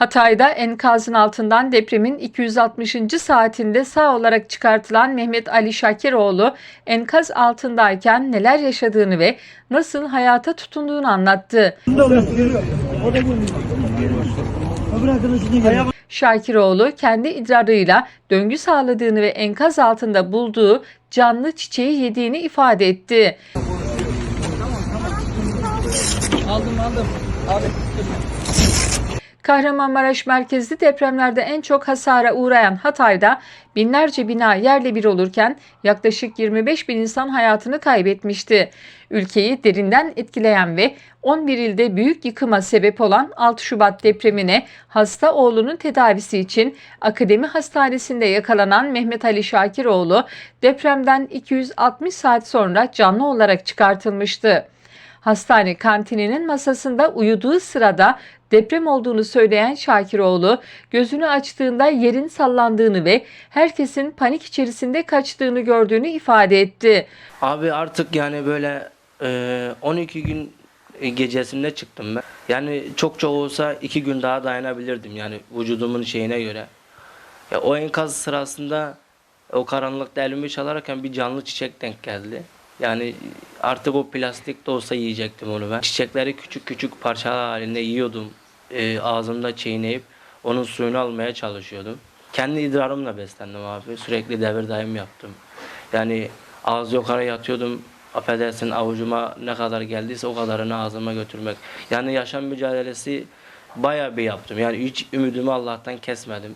Hatay'da enkazın altından depremin 260. saatinde sağ olarak çıkartılan Mehmet Ali Şakiroğlu enkaz altındayken neler yaşadığını ve nasıl hayata tutunduğunu anlattı. Şakiroğlu kendi idrarıyla döngü sağladığını ve enkaz altında bulduğu canlı çiçeği yediğini ifade etti. Aldım aldım. Abi. Kahramanmaraş merkezli depremlerde en çok hasara uğrayan Hatay'da binlerce bina yerle bir olurken yaklaşık 25 bin insan hayatını kaybetmişti. Ülkeyi derinden etkileyen ve 11 ilde büyük yıkıma sebep olan 6 Şubat depremine hasta oğlunun tedavisi için Akademi Hastanesi'nde yakalanan Mehmet Ali Şakiroğlu depremden 260 saat sonra canlı olarak çıkartılmıştı. Hastane kantininin masasında uyuduğu sırada deprem olduğunu söyleyen Şakiroğlu gözünü açtığında yerin sallandığını ve herkesin panik içerisinde kaçtığını gördüğünü ifade etti. Abi artık yani böyle e, 12 gün gecesinde çıktım ben. Yani çok çok olsa 2 gün daha dayanabilirdim yani vücudumun şeyine göre. Ya, o enkaz sırasında o karanlıkta elimi çalarken bir canlı çiçek denk geldi. Yani artık o plastik de olsa yiyecektim onu ben. Çiçekleri küçük küçük parçalar halinde yiyordum. E, ağzımda çiğneyip onun suyunu almaya çalışıyordum. Kendi idrarımla beslendim abi. Sürekli devir daim yaptım. Yani ağız yukarı yatıyordum. Affedersin avucuma ne kadar geldiyse o kadarını ağzıma götürmek. Yani yaşam mücadelesi bayağı bir yaptım. Yani hiç ümidimi Allah'tan kesmedim.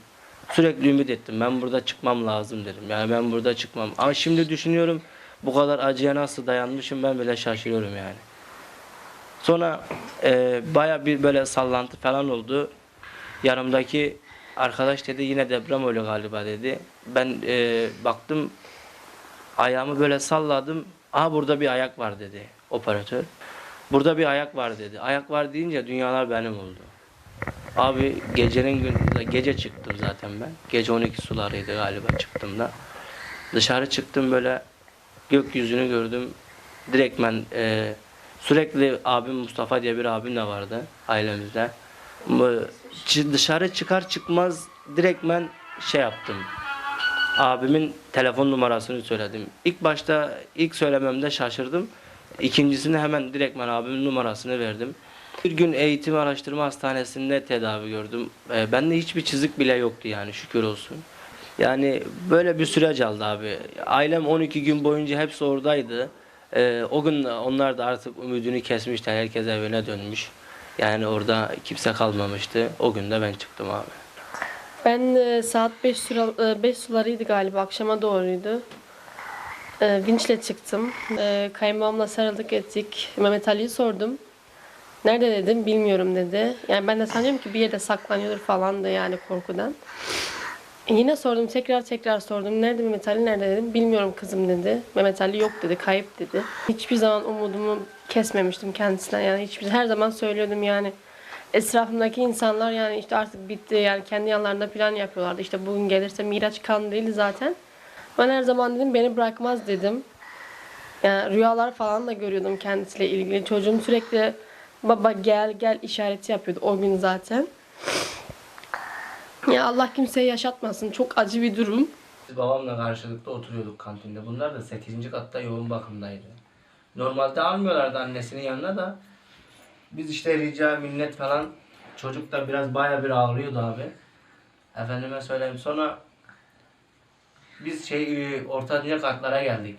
Sürekli ümit ettim. Ben burada çıkmam lazım dedim. Yani ben burada çıkmam. Ama şimdi düşünüyorum bu kadar acıya nasıl dayanmışım ben bile şaşırıyorum yani. Sonra e, baya bir böyle sallantı falan oldu. Yanımdaki arkadaş dedi yine deprem oluyor galiba dedi. Ben e, baktım ayağımı böyle salladım. Aha burada bir ayak var dedi operatör. Burada bir ayak var dedi. Ayak var deyince dünyalar benim oldu. Abi gecenin gün gece çıktım zaten ben. Gece 12 sularıydı galiba çıktığımda. Dışarı çıktım böyle gökyüzünü gördüm. Direkt ben e, sürekli abim Mustafa diye bir abim de vardı ailemizde. Dışarı çıkar çıkmaz direkt ben şey yaptım. Abimin telefon numarasını söyledim. İlk başta ilk söylememde şaşırdım. İkincisini hemen direkt ben abimin numarasını verdim. Bir gün eğitim araştırma hastanesinde tedavi gördüm. Ee, bende hiçbir çizik bile yoktu yani şükür olsun. Yani böyle bir süreç aldı abi. Ailem 12 gün boyunca hepsi oradaydı. Ee, o gün onlar da artık ümidini kesmişler. Herkes evine dönmüş. Yani orada kimse kalmamıştı. O gün de ben çıktım abi. Ben e, saat 5 sıra, 5 sularıydı galiba akşama doğruydu. E, vinçle çıktım. E, kayınbabamla sarıldık ettik. Mehmet Ali'yi sordum. Nerede dedim bilmiyorum dedi. Yani ben de sanıyorum ki bir yerde saklanıyordur falan da yani korkudan. E, yine sordum tekrar tekrar sordum. Nerede Mehmet Ali nerede dedim. Bilmiyorum kızım dedi. Mehmet Ali yok dedi kayıp dedi. Hiçbir zaman umudumu kesmemiştim kendisinden yani hiçbir her zaman söylüyordum yani etrafımdaki insanlar yani işte artık bitti yani kendi yanlarında plan yapıyorlardı. İşte bugün gelirse Miraç kan değildi zaten. Ben her zaman dedim beni bırakmaz dedim. Yani rüyalar falan da görüyordum kendisiyle ilgili. Çocuğum sürekli baba gel gel işareti yapıyordu o gün zaten. Ya Allah kimseye yaşatmasın. Çok acı bir durum. Biz babamla karşılıklı oturuyorduk kantinde. Bunlar da 8. katta yoğun bakımdaydı. Normalde almıyorlardı annesinin yanına da. Biz işte rica minnet falan çocuk da biraz baya bir ağlıyordu abi. Efendime söyleyeyim sonra biz şey e, ortanca katlara geldik.